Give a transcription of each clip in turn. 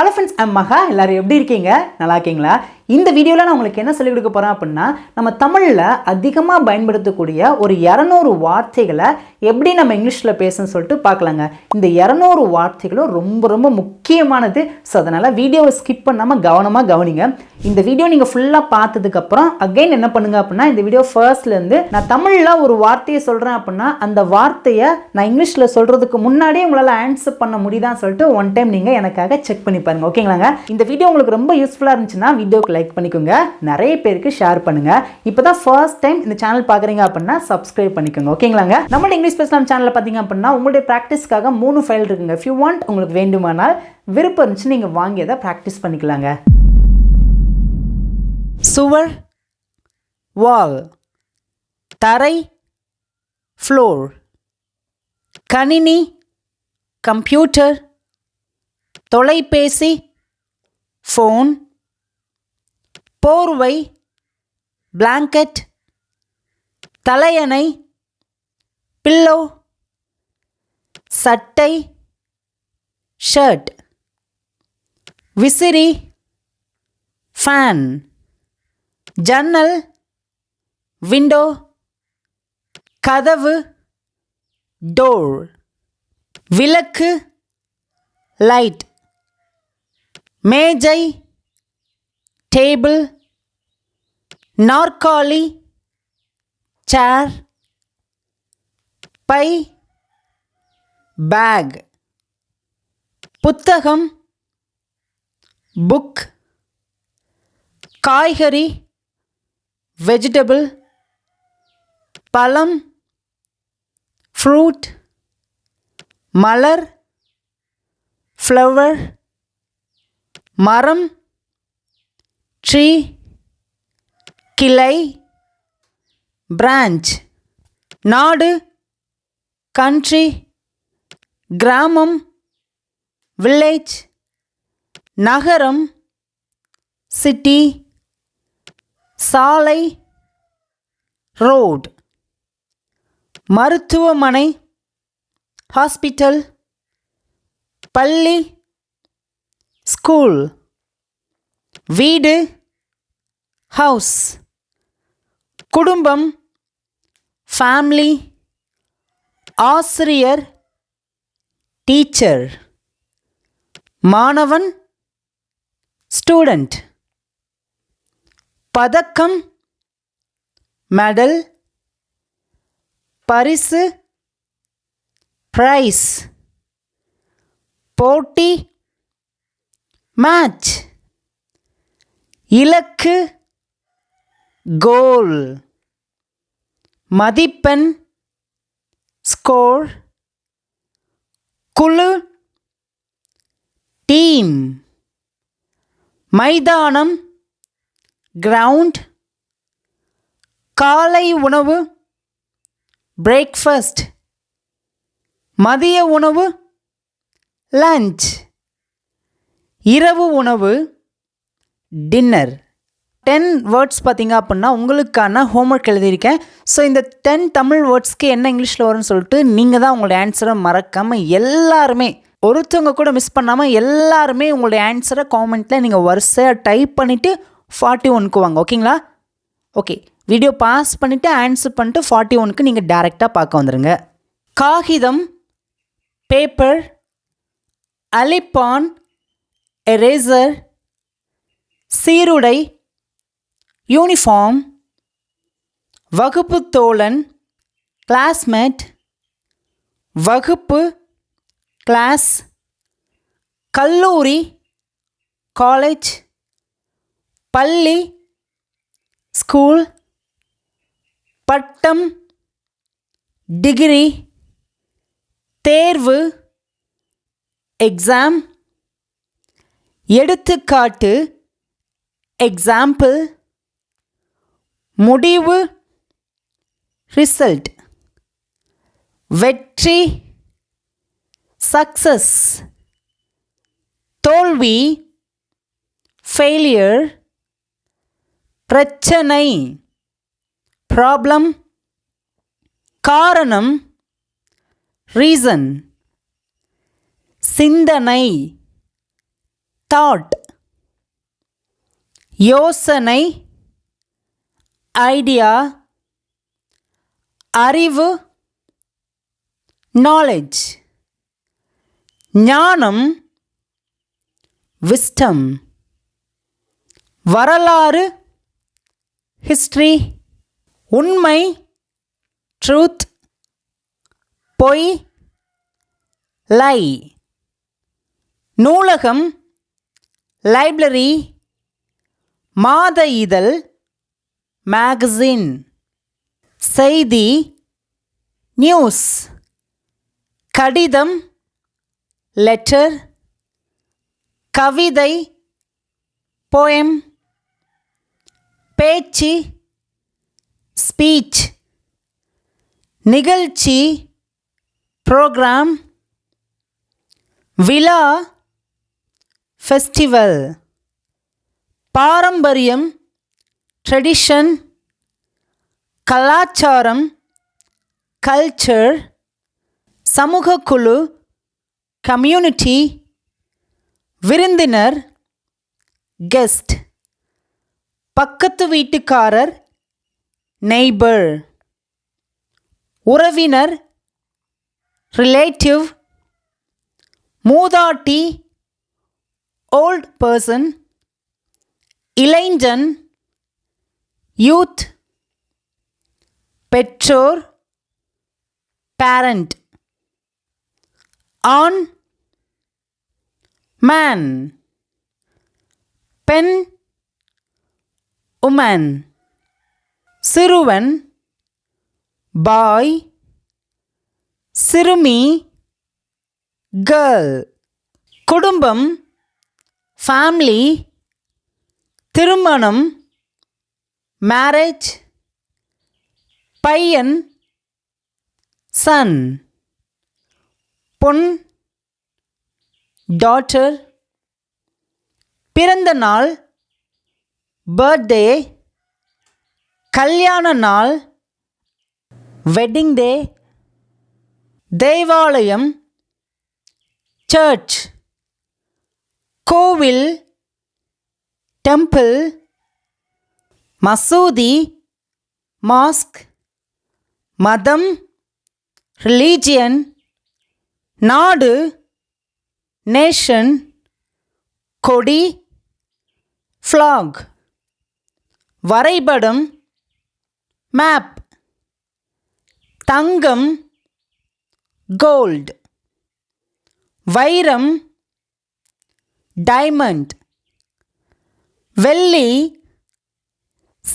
Hello friends I'm மகா எல்லாரும் எப்படி இருக்கீங்க? நல்லா இருக்கீங்களா? இந்த வீடியோவில் நான் உங்களுக்கு என்ன சொல்லிக் கொடுக்க போகிறேன் அப்படின்னா நம்ம தமிழில் அதிகமாக பயன்படுத்தக்கூடிய ஒரு இரநூறு வார்த்தைகளை எப்படி நம்ம இங்கிலீஷில் பேசணும்னு சொல்லிட்டு பார்க்கலாங்க. இந்த இரநூறு வார்த்தைகளும் ரொம்ப ரொம்ப முக்கியமானது. ஸோ அதனால் வீடியோவை ஸ்கிப் பண்ணாமல் கவனமாக கவனிங்க. இந்த வீடியோ நீங்கள் ஃபுல்லாக பார்த்ததுக்கப்புறம் அகைன் என்ன பண்ணுங்க அப்படின்னா இந்த வீடியோ ஃபர்ஸ்ட்லேருந்து நான் தமிழில் ஒரு வார்த்தையை சொல்கிறேன் அப்படின்னா அந்த வார்த்தையை நான் இங்கிலீஷில் சொல்கிறதுக்கு முன்னாடியே உங்களால் ஆன்சர் பண்ண முடியுதான்னு சொல்லிட்டு ஒன் டைம் நீங்கள் எனக்காக செக் பண்ணி பாருங்க. ஓகேங்களாங்க இந்த வீடியோ உங்களுக்கு ரொம்ப யூஸ்ஃபுல்லாக இருந்துச்சுன்னா வீடியோக்கு லைக் பண்ணிக்கோங்க. நிறைய பேருக்கு ஷேர் பண்ணுங்க. இப்போ தான் ஃபர்ஸ்ட் டைம் இந்த சேனல் பார்க்குறீங்க அப்படின்னா சப்ஸ்கிரைப் பண்ணிக்கோங்க. ஓகேங்களாங்க? நம்மளோட இங்கிலீஷ் பேசலாம் சேனலில் பார்த்தீங்க அப்படின்னா உங்களுடைய ப்ராக்டிஸ்க்காக மூணு ஃபைல் இருக்குங்க. ஃபியூ வாண்ட் உங்களுக்கு வேண்டுமானால் விருப்பம் இருந்துச்சு நீங்கள் வாங்கி அதை ப்ராக்டிஸ் பண்ணிக்கலாங்க. சுவர் வால் தரை ஃப்ளோர் கணினி கம்ப்யூட்டர் தொலைபேசி ஃபோன் போர்வை பிளாங்கெட் தலையணை பில்லோ சட்டை ஷர்ட் விசிறி ஃபேன் ஜன்னல் விண்டோ கதவு டோர் விளக்கு லைட் மேஜை டேபிள் நாற்காலி சேர் பை பேக் புத்தகம் புக் காய்கறி வெஜிடபிள் பழம் ஃப்ரூட் மலர் ஃப்ளவர் மரம் ட்ரீ கிளை பிரான்ச். நாடு கண்ட்ரி கிராமம் வில்லேஜ். நகரம் சிட்டி. சாலை ரோட். மருத்துவமனை ஹாஸ்பிட்டல். பள்ளி ஸ்கூல். வீடு ஹவுஸ். குடும்பம் ஃபேமிலி ஆசிரியர் டீச்சர். மாணவன் ஸ்டூடெண்ட் பதக்கம் மெடல் பரிசு ப்ரைஸ் போட்டி மேட்ச் இலக்கு கோல் மதிப்பெண் ஸ்கோர் குழு டீம் மைதானம் கிரவுண்ட் காலை உணவு பிரேக்ஃபாஸ்ட் மதிய உணவு லஞ்ச் இரவு உணவு டின்னர் டென் வேர்ட்ஸ் பார்த்தீங்க அப்படின்னா உங்களுக்கான ஹோம்ஒர்க் எழுதியிருக்கேன். ஸோ இந்த டென் தமிழ் வேர்ட்ஸ்க்கு என்ன இங்கிலீஷில் வரும்னு சொல்லிட்டு நீங்கள் தான் உங்களுடைய ஆன்சரை மறக்காமல் எல்லாருமே ஒருத்தவங்க கூட மிஸ் பண்ணாமல் எல்லாருமே உங்களுடைய ஆன்சரை காமெண்ட்டில் நீங்கள் வரிசையாக டைப் பண்ணிவிட்டு ஃபார்ட்டி ஒனுக்கு வாங்க ஓகேங்களா ஓகே வீடியோ பாஸ் பண்ணிவிட்டு ஆன்சர் பண்ணிட்டு ஃபார்ட்டி ஒனுக்கு நீங்கள் டேரெக்டாக பார்க்க வந்துடுங்க காகிதம் பேப்பர் அலிப்பான் எரேசர் சீருடை யூனிஃபார்ம் வகுப்பு தோழன் கிளாஸ்மேட் வகுப்பு கிளாஸ் கல்லூரி காலேஜ் பள்ளி ஸ்கூல் பட்டம் டிகிரி தேர்வு எக்ஸாம் எடுத்துக்காட்டு எக்ஸாம்பிள் முடிவு ரிசல்ட் வெற்றி சக்சஸ் தோல்வி ஃபெயிலியர் பிரச்சனை ப்ராப்ளம் காரணம் ரீசன் சிந்தனை தாட் யோசனை ஐடியா அறிவு நாலேஜ் ஞானம் விஸ்டம் வரலாறு ஹிஸ்ட்ரி உண்மை ட்ரூத் பொய் லை நூலகம் லைப்ரரி மாத இதழ் மேகசின் செய்தி நியூஸ் கடிதம் லெட்டர் கவிதை போயம் பேச்சு ஸ்பீச் நிகழ்ச்சி ப்ரோக்ராம் விழா ஃபெஸ்டிவல் பாரம்பரியம் ட்ரெடிஷன் கலாச்சாரம் கல்ச்சர் சமூக குழு கம்யூனிட்டி விருந்தினர் கெஸ்ட் பக்கத்து வீட்டுக்காரர் நெய்பர் உறவினர் ரிலேட்டிவ் மூதாட்டி ஓல்ட் பர்சன் இளைஞன் யூத் பெற்றோர் பேரண்ட் ஆண் மேன் பெண் உமன் சிறுவன் பாய் சிறுமி கேர்ள். குடும்பம் ஃபேமிலி திருமணம் மேரேஜ் பையன். சன் பொன். டாட்டர் பிறந்த நாள். பர்த்டே கல்யாண நாள். வெட்டிங் டே தேவாலயம். சர்ச் கோவில். டெம்பிள் மசூதி மாஸ்க் மதம் ரிலீஜியன் நாடு நேஷன் கொடி ஃப்ளாக் வரைபடம் மேப் தங்கம் கோல்டு வைரம் டைமண்ட் வெள்ளி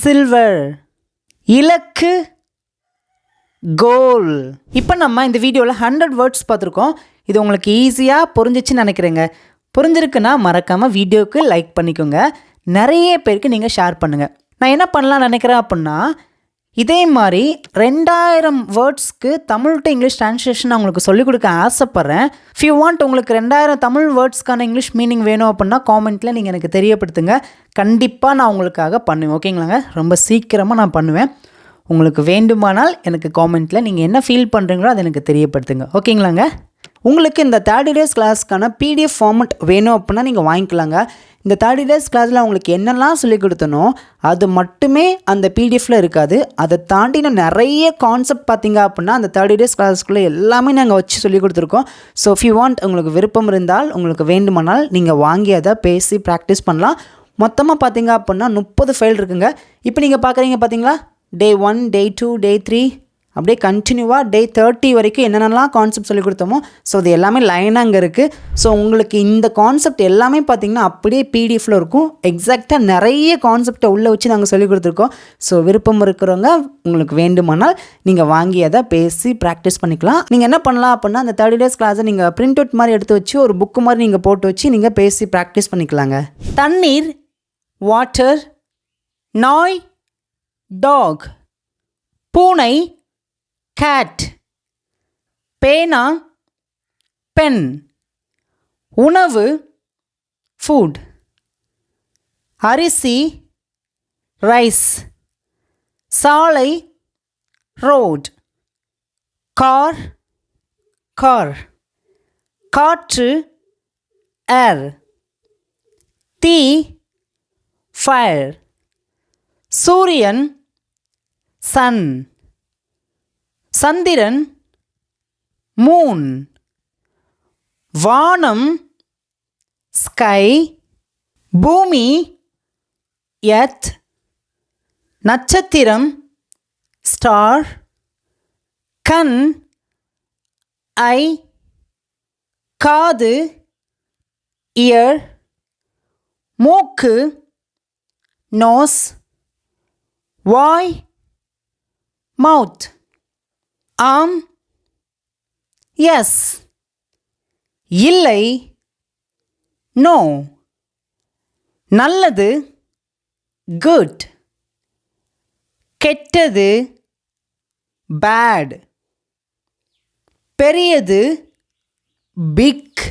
சில்வர் இலக்கு. கோல் இப்போ நம்ம இந்த வீடியோவில் ஹண்ட்ரட் வேர்ட்ஸ் பார்த்துருக்கோம். இது உங்களுக்கு ஈஸியாக புரிஞ்சிச்சுன்னு நினைக்கிறேங்க. புரிஞ்சிருக்குன்னா மறக்காமல் வீடியோவுக்கு லைக் பண்ணிக்கோங்க. நிறைய பேருக்கு நீங்கள் ஷேர் பண்ணுங்கள் நான் என்ன பண்ணலாம்னு நினைக்கிறேன் அப்படின்னா இதே மாதிரி ரெண்டாயிரம் வேர்ட்ஸ்க்கு தமிழ் டு இங்கிலீஷ் ட்ரான்ஸ்லேஷன் நான் உங்களுக்கு சொல்லிக் கொடுக்க ஆசைப்பட்றேன். இஃப் யூ வாண்ட் உங்களுக்கு ரெண்டாயிரம் தமிழ் வேர்ட்ஸ்க்கான இங்கிலீஷ் மீனிங் வேணும் அப்படின்னா காமெண்ட்டில் நீங்கள் எனக்கு தெரியப்படுத்துங்க. கண்டிப்பாக நான் உங்களுக்காக பண்ணுவேன். ஓகேங்களாங்க? ரொம்ப சீக்கிரமாக நான் பண்ணுவேன். உங்களுக்கு வேண்டுமானால் எனக்கு காமெண்ட்டில் நீங்கள் என்ன ஃபீல் பண்ணுறீங்களோ அதை எனக்கு தெரியப்படுத்துங்க. ஓகேங்களாங்க? உங்களுக்கு இந்த தேர்ட்டி டேஸ் கிளாஸ்க்கான பிடிஎஃப் ஃபார்மெட் வேணும் அப்படின்னா நீங்கள் வாங்கிக்கலாங்க. இந்த தேர்ட்டி டேஸ் கிளாஸில் உங்களுக்கு என்னெல்லாம் சொல்லிக் கொடுத்தனோ அது மட்டுமே அந்த பிடிஎஃப்பில் இருக்காது. அதை தாண்டி நான் நிறைய கான்செப்ட் பார்த்தீங்க அப்படின்னா அந்த தேர்ட்டி டேஸ் கிளாஸ்க்குள்ளே எல்லாமே நாங்கள் வச்சு சொல்லிக் கொடுத்துருக்கோம். ஸோ if you உங்களுக்கு விருப்பம் இருந்தால் உங்களுக்கு வேண்டுமானால் நீங்கள் வாங்கி அதை பேசி ப்ராக்டிஸ் பண்ணலாம். மொத்தமாக பார்த்தீங்க அப்படின்னா முப்பது ஃபைல் இருக்குங்க. இப்போ நீங்கள் பார்க்குறீங்க பார்த்தீங்களா? Day one day two day three அப்படியே கண்டினியூவாக டே தேர்ட்டி வரைக்கும் என்னென்னலாம் கான்செப்ட் சொல்லி கொடுத்தோமோ ஸோ அது எல்லாமே லைனாக அங்கே இருக்குது ஸோ உங்களுக்கு இந்த கான்செப்ட் எல்லாமே பார்த்தீங்கன்னா அப்படியே பிடிஎஃப்பில் இருக்கும். எக்ஸாக்டாக நிறைய கான்செப்டை உள்ளே வச்சு நாங்கள் சொல்லி கொடுத்துருக்கோம். ஸோ விருப்பம் இருக்கிறவங்க உங்களுக்கு வேண்டுமானால் நீங்கள் வாங்கி அதை பேசி ப்ராக்டிஸ் பண்ணிக்கலாம். நீங்கள் என்ன பண்ணலாம் அப்படின்னா அந்த தேர்ட்டி டேஸ் கிளாஸை நீங்கள் பிரிண்ட் அவுட் மாதிரி எடுத்து வச்சு ஒரு புக்கு மாதிரி நீங்கள் போட்டு வச்சு நீங்கள் பேசி ப்ராக்டிஸ் பண்ணிக்கலாங்க. தண்ணீர் வாட்டர் நாய் டாக் பூனை கேட் பேனா பென் உணவு ஃபுட் அரிசி ரைஸ் சாலை ரோட் கார் கார் காற்று ஏர் தீ ஃபயர் சூரியன் சன் சந்திரன் மூன் வானம் ஸ்கை பூமி எத் நட்சத்திரம் ஸ்டார் கண் ஐ காது இயர் மூக்கு நோஸ் வாய் மவுத் ஆம். எஸ் இல்லை. நோ நல்லது. குட் கெட்டது. பேட் பெரியது. பிக்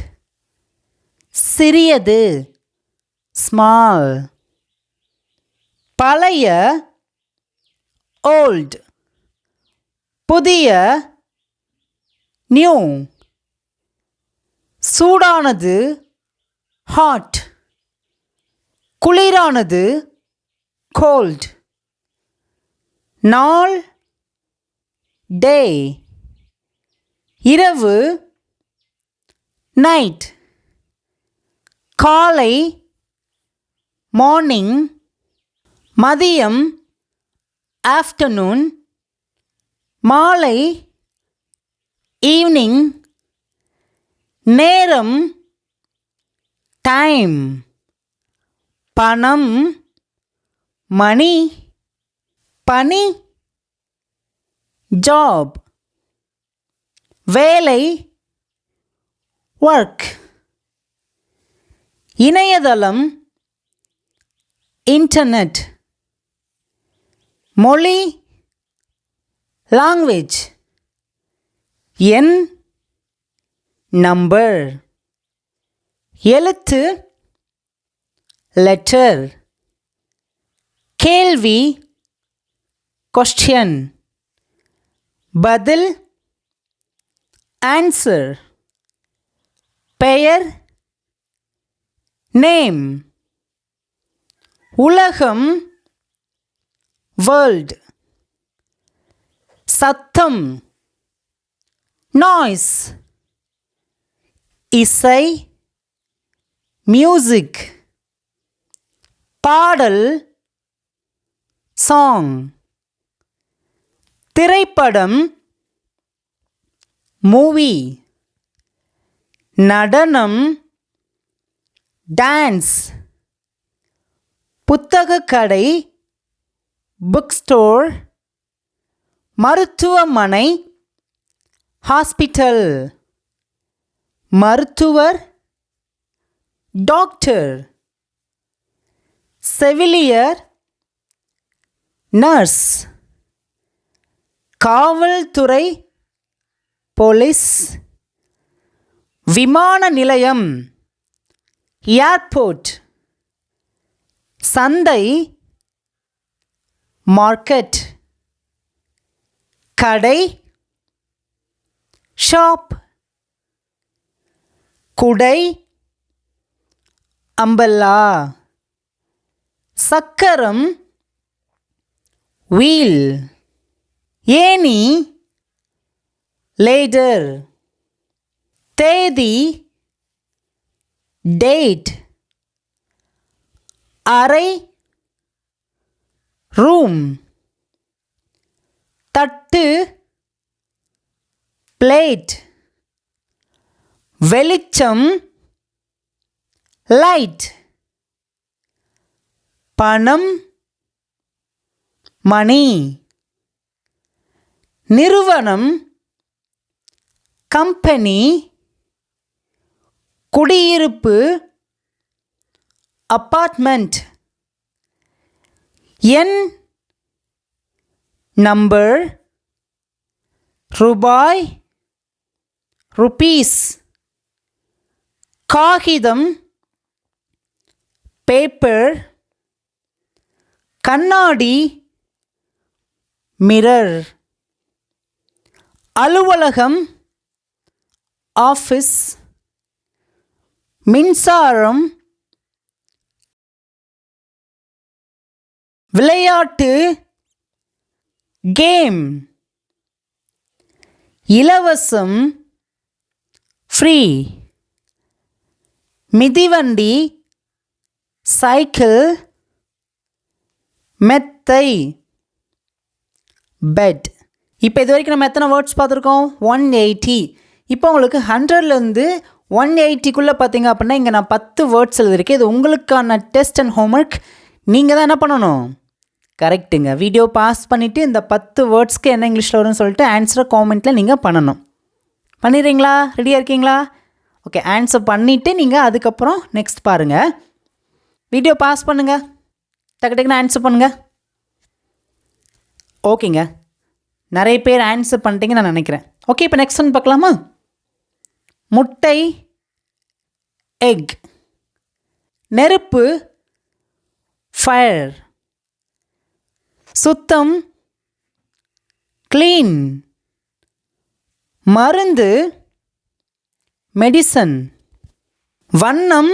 சிறியது. ஸ்மால் பழைய. ஓல்ட் புதிய நியூ சூடானது ஹாட் குளிரானது கோல்ட் நாள் டே இரவு நைட் காலை மார்னிங் மதியம் ஆஃப்டர்நூன் மாலை ஈவினிங் நேரம் டைம் பணம் மணி பணி ஜாப் வேலை ஒர்க் இணையதளம் இன்டர்நெட் மொழி லாங்குவேஜ் எண் நம்பர் எழுத்து. லெட்டர் கேள்வி. கொஸ்டின் பதில். ஆன்சர் பெயர். நேம் உலகம். வேர்ல்ட் சத்தம் நாய்ஸ் இசை மியூசிக் பாடல் சாங் திரைப்படம் மூவி நடனம் டான்ஸ் புத்தகக்கடை புக் ஸ்டோர் மருத்துவமனை ஹாஸ்பிட்டல் மருத்துவர் டாக்டர். செவிலியர் நர்ஸ். காவல்துறை போலீஸ். விமான நிலையம் ஏர்போர்ட். சந்தை மார்க்கெட். கடை ஷாப் குடை அம்பல்லா சக்கரம் வீல் ஏணி லேடர் தேதி டேட் அறை ரூம். தட்டு பிளேட் வெளிச்சம் லைட் பணம் மணி நிறுவனம் கம்பெனி குடியிருப்பு அப்பார்ட்மெண்ட் எண் நம்பர் ரூபாய் ருபீஸ் காகிதம் பேப்பர் கண்ணாடி மிரர் அலுவலகம் ஆஃபீஸ் மின்சாரம் விளையாட்டு கேம் இலவசம் ஃப்ரீ மிதிவண்டி சைக்கிள் மெத்தை பெட் இப்போ இது வரைக்கும் நம்ம எத்தனை வேர்ட்ஸ் பார்த்துருக்கோம்? ஒன் எயிட்டி இப்போ உங்களுக்கு ஹண்ட்ரட்லேருந்து ஒன் எயிட்டிக்குள்ளே பார்த்தீங்க அப்படின்னா இங்கே நான் பத்து வேர்ட்ஸ் எழுதியிருக்கேன். இது உங்களுக்கான டெஸ்ட் அண்ட் ஹோம்ஒர்க் நீங்கள் தான் என்ன பண்ணணும்? கரெக்டுங்க வீடியோ பாஸ் பண்ணிவிட்டு இந்த பத்து வேர்ட்ஸ்க்கு என்ன இங்கிலீஷில் வரும்னு சொல்லிட்டு ஆன்சரை காமெண்ட்டில் நீங்கள் பண்ணணும். பண்ணிடுறீங்களா? ரெடியாக இருக்கீங்களா? ஓகே ஆன்சர் பண்ணிவிட்டு நீங்கள் அதுக்கப்புறம் நெக்ஸ்ட் பாருங்கள் வீடியோ பாஸ் பண்ணுங்கள் டக்கு டக்குன்னு ஆன்சர் பண்ணுங்கள் ஓகேங்க நிறைய பேர் ஆன்சர் பண்ணிட்டீங்கன்னு நான் நினைக்கிறேன். ஓகே இப்போ நெக்ஸ்ட் ஒன் பார்க்கலாமா? முட்டை எக் நெருப்பு ஃபயர் சுத்தம் க்ளீன் மருந்து மெடிசன் வண்ணம்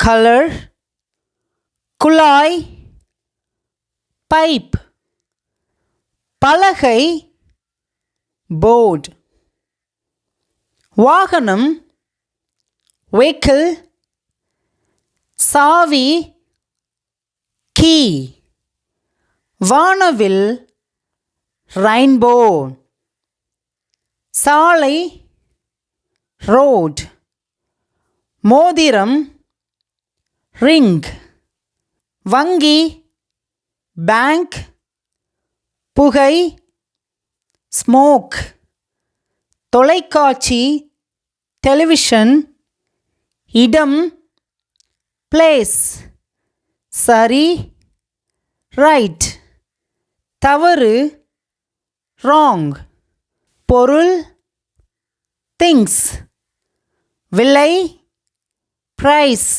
கலர் குழாய் பைப் பலகை போர்டு வாகனம் வெஹிக்கிள் சாவி கீ வானவில் ரெயின்போ சாலை ரோட் மோதிரம் ரிங் வங்கி பேங்க் புகை ஸ்மோக் தொலைக்காட்சி டெலிவிஷன் இடம் பிளேஸ் சரி ரைட் தவறு ராங் பொருள் திங்ஸ் விலை ப்ரைஸ்